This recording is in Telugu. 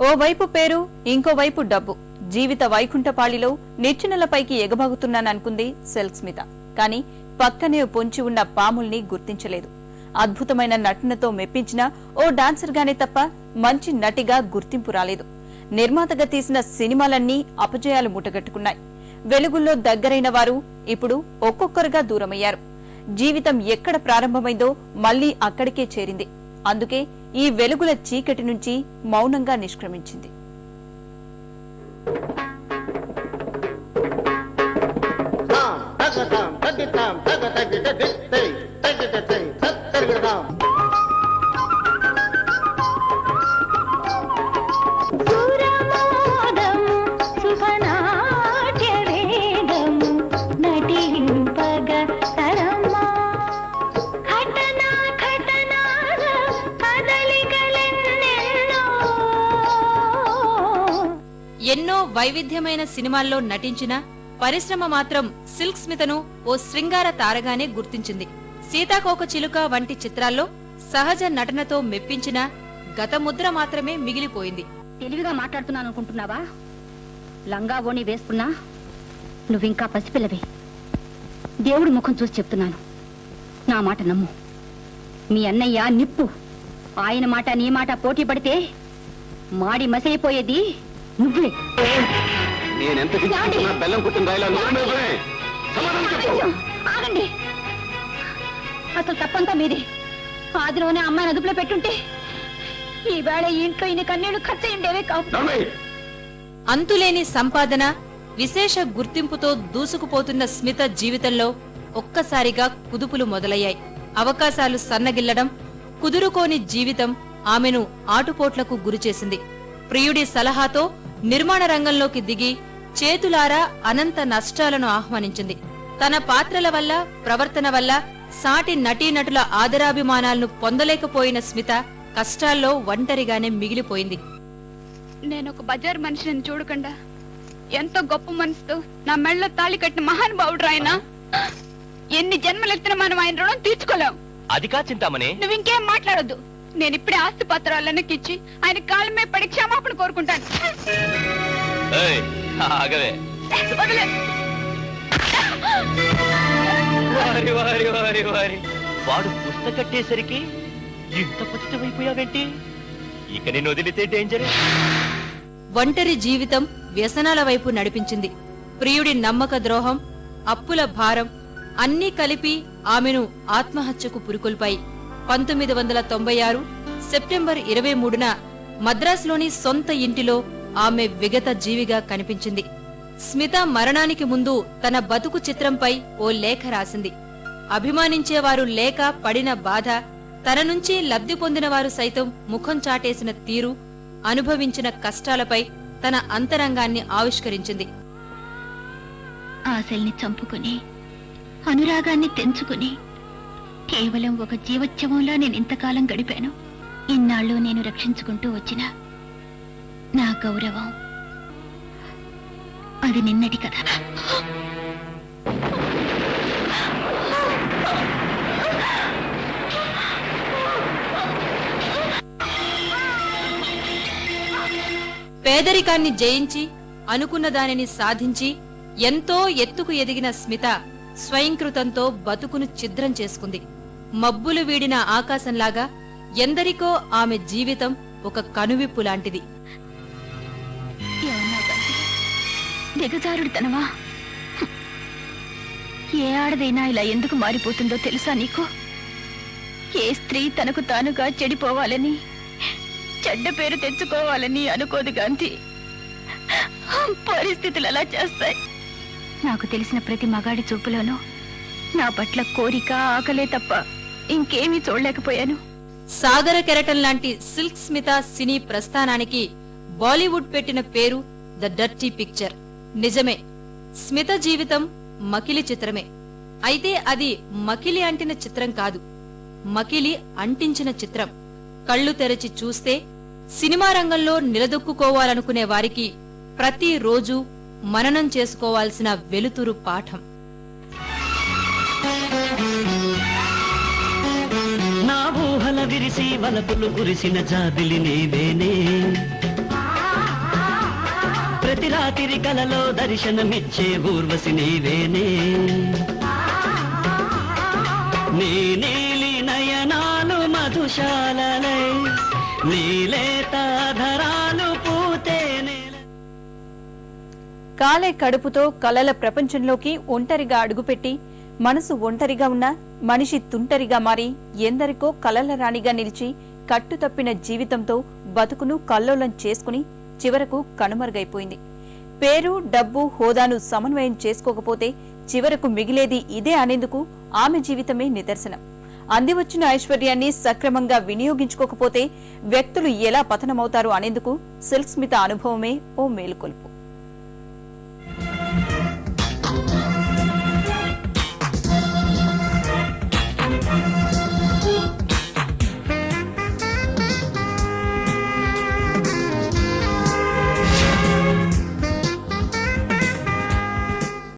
ఓవైపు పేరు ఇంకోవైపు డబ్బు. జీవిత వైకుంఠపాళిలో నిచ్చెనలపైకి ఎగబాగుతున్నాననుకుంది సెల్క్ స్మిత కానీ పక్కనే పొంచి ఉన్న పాముల్ని గుర్తించలేదు. అద్భుతమైన నటనతో మెప్పించిన ఓ డాన్సర్ గానే తప్ప మంచి నటిగా గుర్తింపు రాలేదు. నిర్మాతగా తీసిన సినిమాలన్నీ అపజయాలు మూటగట్టుకున్నాయి. వెలుగుల్లో దగ్గరైన వారు ఇప్పుడు ఒక్కొక్కరుగా దూరమయ్యారు. జీవితం ఎక్కడ ప్రారంభమైందో మళ్ళీ అక్కడికే చేరింది. అందుకే ఈ వెలుగుల చీకటి నుంచి మౌనంగా నిష్క్రమించింది. తాం తగతాం తగ్గితాం తగ తగ్గిట వైవిధ్యమైన సినిమాల్లో నటించిన పరిశ్రమ మాత్రం సిల్క్ స్మితను ఓ శృంగార తారగానే గుర్తించింది. సీతాకోక చిలుక వంటి చిత్రాల్లో సహజ నటనతో మెప్పించిన గత ముద్ర మాత్రమే మిగిలిపోయింది. తెలివిగా మాట్లాడుతున్నాను అనుకుంటున్నావా లంగా ఓణి వేసుకున్నా నువ్వింకా పసిపిల్లవే. దేవుడి ముఖం చూసి చెప్తున్నాను. నా మాట నమ్ము. మీ అన్నయ్య నిప్పు. ఆయన మాట నీ మాట పోటీ పడితే మాడి మసైపోయేది నువ్వే. నేనెంత బెల్లం కుట్టిన రాయిలా నోరు మీదనే. సమాధానం చెప్పు. ఆగండి. అసలు తప్పంతా మీది. ఆదిలోనే అమ్మాయిని అదుపులో పెట్టుంటే ఈ వేళ ఈ ఇంట్లో ఇన్ని కన్నీళ్ళు ఖర్చు ఉండేవే కావు. అంతులేని సంపాదన విశేష గుర్తింపుతో దూసుకుపోతున్న స్మిత జీవితంలో ఒక్కసారిగా కుదుపులు మొదలయ్యాయి. అవకాశాలు సన్నగిల్లడం కుదురుకోని జీవితం ఆమెను ఆటుపోట్లకు గురిచేసింది. ప్రియుడి సలహాతో నిర్మాణ రంగంలోకి దిగి చేతులారా అనంత నష్టాలను ఆహ్వానించింది. తన పాత్రల వల్ల ప్రవర్తన వల్ల సాటి నటీనటుల ఆదరాభిమానాలను పొందలేకపోయిన స్మిత కష్టాల్లో ఒంటరిగానే మిగిలిపోయింది. నేను ఒక బజార్ మనిషిని చూడకుండా ఎంతో గొప్ప మనసుతో నా మెళ్ళ తాళి కట్టిన మహానుభావుడు ఆయన. ఎన్ని జన్మలెత్తిన మనం ఆయన రుణం తీర్చుకోలేం. అది కా చింతామణి. నువ్వు ఇంకేం మాట్లాడొద్దు. నేను ఇప్పుడే ఆస్తి పత్రాలన్నీ ఇచ్చి ఆయన కాళ్ళ మీద పడి క్షమాపణ కోరుకుంటాను. ఏయ్, ఆగవే. వదిలే. వారి వారి వారి వారి. వాడు పుస్తక కట్టేసరికి ఇంత పతితమైపోయావేంటి ఇక నేను వదిలితే డేంజరే ఒంటరి జీవితం వ్యసనాల వైపు నడిపించింది. ప్రియుడి నమ్మక ద్రోహం అప్పుల భారం అన్నీ కలిపి ఆమెను ఆత్మహత్యకు పురికొల్పాయి. పంతొమ్మిది వందల తొంభై ఆరు సెప్టెంబర్ ఇరవై మూడున మద్రాసులోని సొంత ఇంటిలో ఆమె విగత జీవిగా కనిపించింది. స్మిత మరణానికి ముందు తన బతుకు చిత్రంపై ఓ లేఖ రాసింది. అభిమానించేవారు లేక పడిన బాధ తన నుంచి లబ్ధి పొందినవారు సైతం ముఖం చాటేసిన తీరు అనుభవించిన కష్టాలపై తన అంతరంగాన్ని ఆవిష్కరించింది. ఆశల్ని చంపుకుని అనురాగాన్ని తెంచుకుని కేవలం ఒక జీవోత్సవంలో నేను ఇంతకాలం గడిపాను. ఇన్నాళ్ళు నేను రక్షించుకుంటూ వచ్చిన నా గౌరవం. అది నిన్నటి కథ. పేదరికాన్ని జయించి అనుకున్న దానిని సాధించి ఎంతో ఎత్తుకు ఎదిగిన స్మిత స్వయంకృతంతో బతుకును ఛిద్రం చేసుకుంది. మబ్బులు వీడిన ఆకాశంలాగా ఎందరికో ఆమె జీవితం ఒక కనువిప్పు లాంటిది. దిగజారుడితనమా? ఏ ఆడదైనా ఇలా ఎందుకు మారిపోతుందో తెలుసా నీకు? ఏ స్త్రీ తనకు తానుగా చెడిపోవాలని చెడ్డ పేరు తెచ్చుకోవాలని అనుకోదు గాంధీ. పరిస్థితులు అలా చేస్తాయి. నాకు తెలిసిన ప్రతి మగాడి చూపులోనూ నా పట్ల కోరిక ఆకలే తప్ప ఇంకేమీ చూడలేకపోయాను. సాగర కెరటం లాంటి సిల్క్ స్మిత సినీ ప్రస్థానానికి బాలీవుడ్ పెట్టిన పేరు ద డర్టీ పిక్చర్. నిజమే స్మిత జీవితం మకిలి చిత్రమే. అయితే అది మకిలి అంటిన చిత్రం కాదు మకిలి అంటించిన చిత్రం. కళ్ళు తెరచి చూస్తే సినిమా రంగంలో నిలదొక్కుకోవాలనుకునే వారికి ప్రతిరోజు మననం చేసుకోవాల్సిన వెలుతురు పాఠం. ఊహల విరిసి వలపులు కురిసిన జాబిలి నీవేనే. ప్రతి రాత్రి కలలో దర్శనమిచ్చే ఊర్వశి నీవేనే. నీ నీలి నయనాలు మధుశాలలై నీలేతాధరాలు పూతేనే కాలే కడుపుతో కలల ప్రపంచంలోకి ఒంటరిగా అడుగుపెట్టి మనసు ఒంటరిగా ఉన్న మనిషి తుంటరిగా మారి ఎందరికో కలల రాణిగా నిలిచి కట్టుతప్పిన జీవితంతో బతుకును కల్లోలం చేసుకుని చివరకు కనుమరుగైపోయింది. పేరు డబ్బు హోదాను సమన్వయం చేసుకోకపోతే చివరకు మిగిలేది ఇదే అనేందుకు ఆమె జీవితమే నిదర్శనం. అందివచ్చిన ఐశ్వర్యాన్ని సక్రమంగా వినియోగించుకోకపోతే వ్యక్తులు ఎలా పతనమవుతారు అనేందుకు సిల్క్ స్మిత అనుభవమే ఓ మేలుకొల్పు.